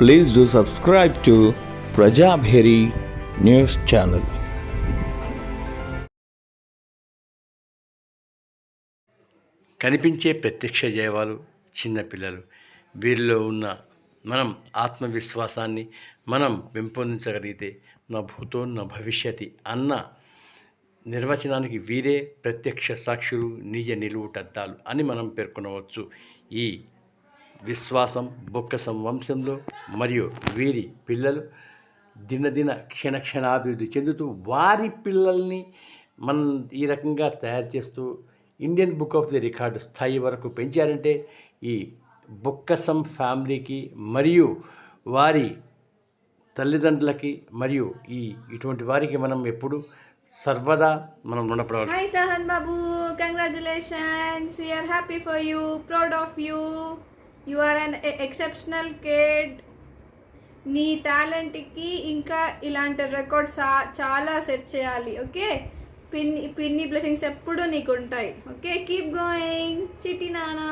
Please do subscribe to Prajabheri news channel. కనిపించే ప్రత్యక్ష జయవాలు చిన్నపిల్లలు వీరిలో ఉన్న మనం ఆత్మవిశ్వాసాన్ని మనం పెంపొందించగలిగితే నా భూతో నా భవిష్యతి అన్న నిర్వచనానికి వీరే ప్రత్యక్ష సాక్షులు నిజ నిలువుటద్దాలు అని మనం పేర్కొనవచ్చు. ఈ విశ్వాసం బొక్కసం వంశంలో మరియు వీరి పిల్లలు దినదిన క్షణ క్షణాభివృద్ధి చెందుతూ వారి పిల్లల్ని మనం ఈ రకంగా తయారు చేస్తూ Indian book of the record స్థాయి వరకు పెంచారంటే ఈ బొక్కసం ఫ్యామిలీకి మరియు వారి తల్లిదండ్రులకి మరియు ఈ ఇటువంటి వారికి మనం ఎప్పుడు సర్వదా మనం రుణపడవలసి Hi Sahan Babu congratulations we are happy for you proud of you you are an exceptional kid నీ టాలెంట్కి ఇంకా ఇలాంటి రికార్డ్స్ చాలా సెట్ చేయాలి ఓకే? పిన్ని పిన్ని బ్లెస్సింగ్స్ ఎప్పుడూ నీకు ఉంటాయి ఓకే? కీప్ గోయింగ్ చిటి నానా.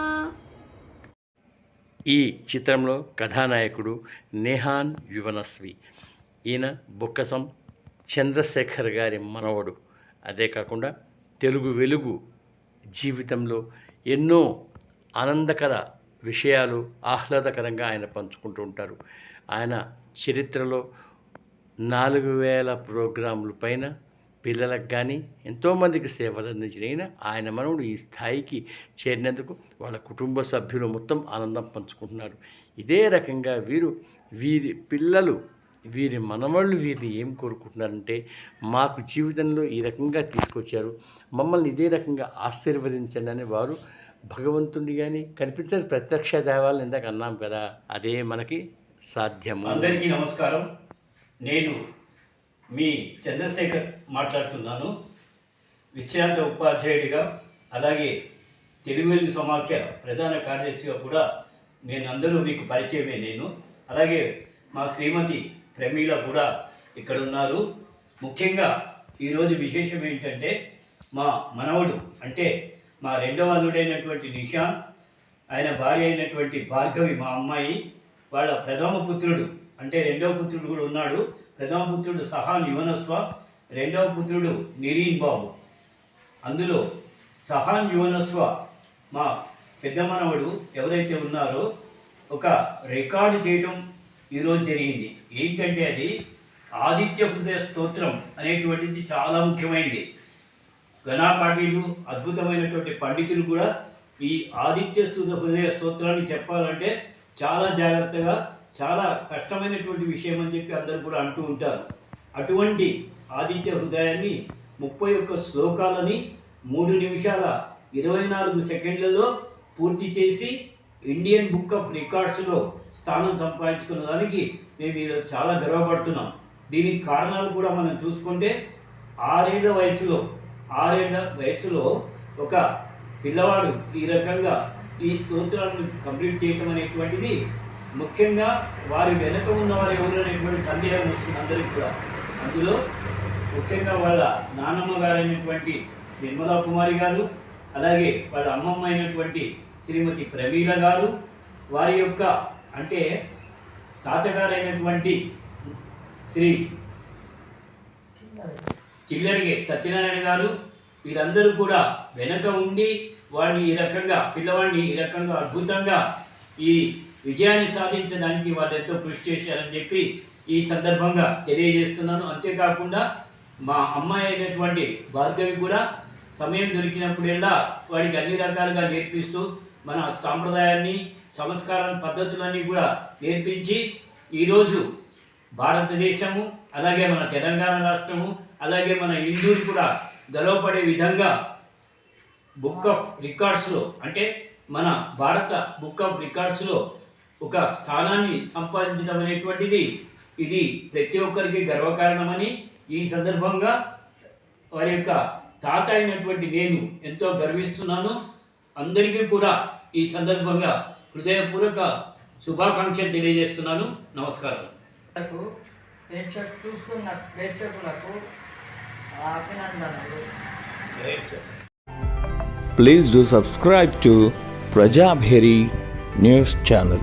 ఈ చిత్రంలో కథానాయకుడు నేహాన్ యువనస్వి. ఈయన బొక్కసం చంద్రశేఖర్ గారి మనవడు. అదే కాకుండా తెలుగు వెలుగు జీవితంలో ఎన్నో ఆనందకర విషయాలు ఆహ్లాదకరంగా ఆయన పంచుకుంటూ ఉంటారు. ఆయన చరిత్రలో నాలుగు వేల ప్రోగ్రాముల పైన పిల్లలకు కానీ ఎంతోమందికి సేవలు అందించిన ఆయన మనవుడు ఈ స్థాయికి చేరినందుకు వాళ్ళ కుటుంబ సభ్యులు మొత్తం ఆనందం పంచుకుంటున్నారు. ఇదే రకంగా వీరు వీరి పిల్లలు వీరి మనవాళ్ళు వీరిని ఏం కోరుకుంటున్నారంటే మాకు జీవితంలో ఈ రకంగా తీసుకొచ్చారు. మమ్మల్ని ఇదే రకంగా ఆశీర్వదించండి అని వారు భగవంతుడిని కానీ కనిపించని ప్రత్యక్ష దేవాలను ఇందాక అన్నాం కదా అదే మనకి సాధ్యము. అందరికీ నమస్కారం. నేను మీ చంద్రశేఖర్ మాట్లాడుతున్నాను. విశ్రాంత ఉపాధ్యాయుడిగా అలాగే తెలుగు వెలుగు సమాఖ్య ప్రధాన కార్యదర్శిగా కూడా నేను అందరూ మీకు పరిచయమే నేను. అలాగే మా శ్రీమతి ప్రమీల కూడా ఇక్కడ ఉన్నారు. ముఖ్యంగా ఈరోజు విశేషం ఏంటంటే మా మనవడు అంటే మా రెండవ అల్లుడైనటువంటి నిషాంత్ ఆయన భార్య అయినటువంటి భార్గవి మా అమ్మాయి వాళ్ళ ప్రథమ పుత్రుడు అంటే రెండవ పుత్రుడు కూడా ఉన్నాడు. ప్రథమ పుత్రుడు సహాన్ యువనస్వ రెండవ పుత్రుడు నిరీన్ బాబు. అందులో సహాన్ యువనస్వ మా పెద్ద మనవడు ఎవరైతే ఉన్నారో ఒక రికార్డు చేయటం ఈరోజు జరిగింది. ఏంటంటే అది ఆదిత్య హృదయ స్తోత్రం అనేటువంటిది చాలా ముఖ్యమైనది ఘనాపాఠీలు అద్భుతమైనటువంటి పండితులు కూడా ఈ ఆదిత్య స్థుత హృదయ స్తోత్రాన్ని చెప్పాలంటే చాలా జాగ్రత్తగా చాలా కష్టమైనటువంటి విషయం అని చెప్పి అందరూ కూడా అంటూ ఉంటారు. అటువంటి ఆదిత్య హృదయాన్ని ముప్పై ఒక్క శ్లోకాలని మూడు నిమిషాల ఇరవై నాలుగు సెకండ్లలో పూర్తి చేసి ఇండియన్ బుక్ ఆఫ్ రికార్డ్స్లో స్థానం సంపాదించుకున్న దానికి మేము ఈరోజు చాలా గర్వపడుతున్నాం. దీనికి కారణాలు కూడా మనం చూసుకుంటే ఆరేళ్ళ వయసులో ఆరేళ్ళ వయసులో ఒక పిల్లవాడు ఈ రకంగా ఈ స్తోత్రాలను కంప్లీట్ చేయటం అనేటువంటిది ముఖ్యంగా వారి వెనక ఉన్నవారు ఎవరు అనేటువంటి సందేహం వస్తుంది అందరికి కూడా. అందులో ముఖ్యంగా వాళ్ళ నానమ్మ గారైనటువంటి నిర్మలా కుమారి గారు అలాగే వాళ్ళ అమ్మమ్మ అయినటువంటి శ్రీమతి ప్రమీల గారు వారి యొక్క అంటే తాతగారైనటువంటి శ్రీ చిల్లరిగే సత్యనారాయణ గారు వీరందరూ కూడా వెనక ఉండి వాడిని ఈ రకంగా పిల్లవాడిని ఈ రకంగా అద్భుతంగా ఈ విజయాన్ని సాధించడానికి వాళ్ళు ఎంతో కృషి చేశారని చెప్పి ఈ సందర్భంగా తెలియజేస్తున్నాను. అంతేకాకుండా మా అమ్మాయి అయినటువంటి భార్గవి కూడా సమయం దొరికినప్పుడల్లా వాడికి అన్ని రకాలుగా నేర్పిస్తూ మన సాంప్రదాయాన్ని సంస్కార పద్ధతులన్నీ కూడా నేర్పించి ఈరోజు భారతదేశము అలాగే మన తెలంగాణ రాష్ట్రము అలాగే మన హిందువులు కూడా గర్వపడే విధంగా బుక్ ఆఫ్ రికార్డ్స్లో అంటే మన భారత బుక్ ఆఫ్ రికార్డ్స్లో ఒక స్థానాన్ని సంపాదించడం అనేటువంటిది ఇది ప్రతి ఒక్కరికి గర్వకారణమని ఈ సందర్భంగా వారి యొక్క తాత అయినటువంటి నేను ఎంతో గర్విస్తున్నాను. అందరికీ కూడా ఈ సందర్భంగా హృదయపూర్వక శుభాకాంక్షలు తెలియజేస్తున్నాను. నమస్కారం. లకు ప్రేక్షకు చూస్తున్న ప్రేక్షకులకు అభినందనలు Please do subscribe to Prajabheri News Channel.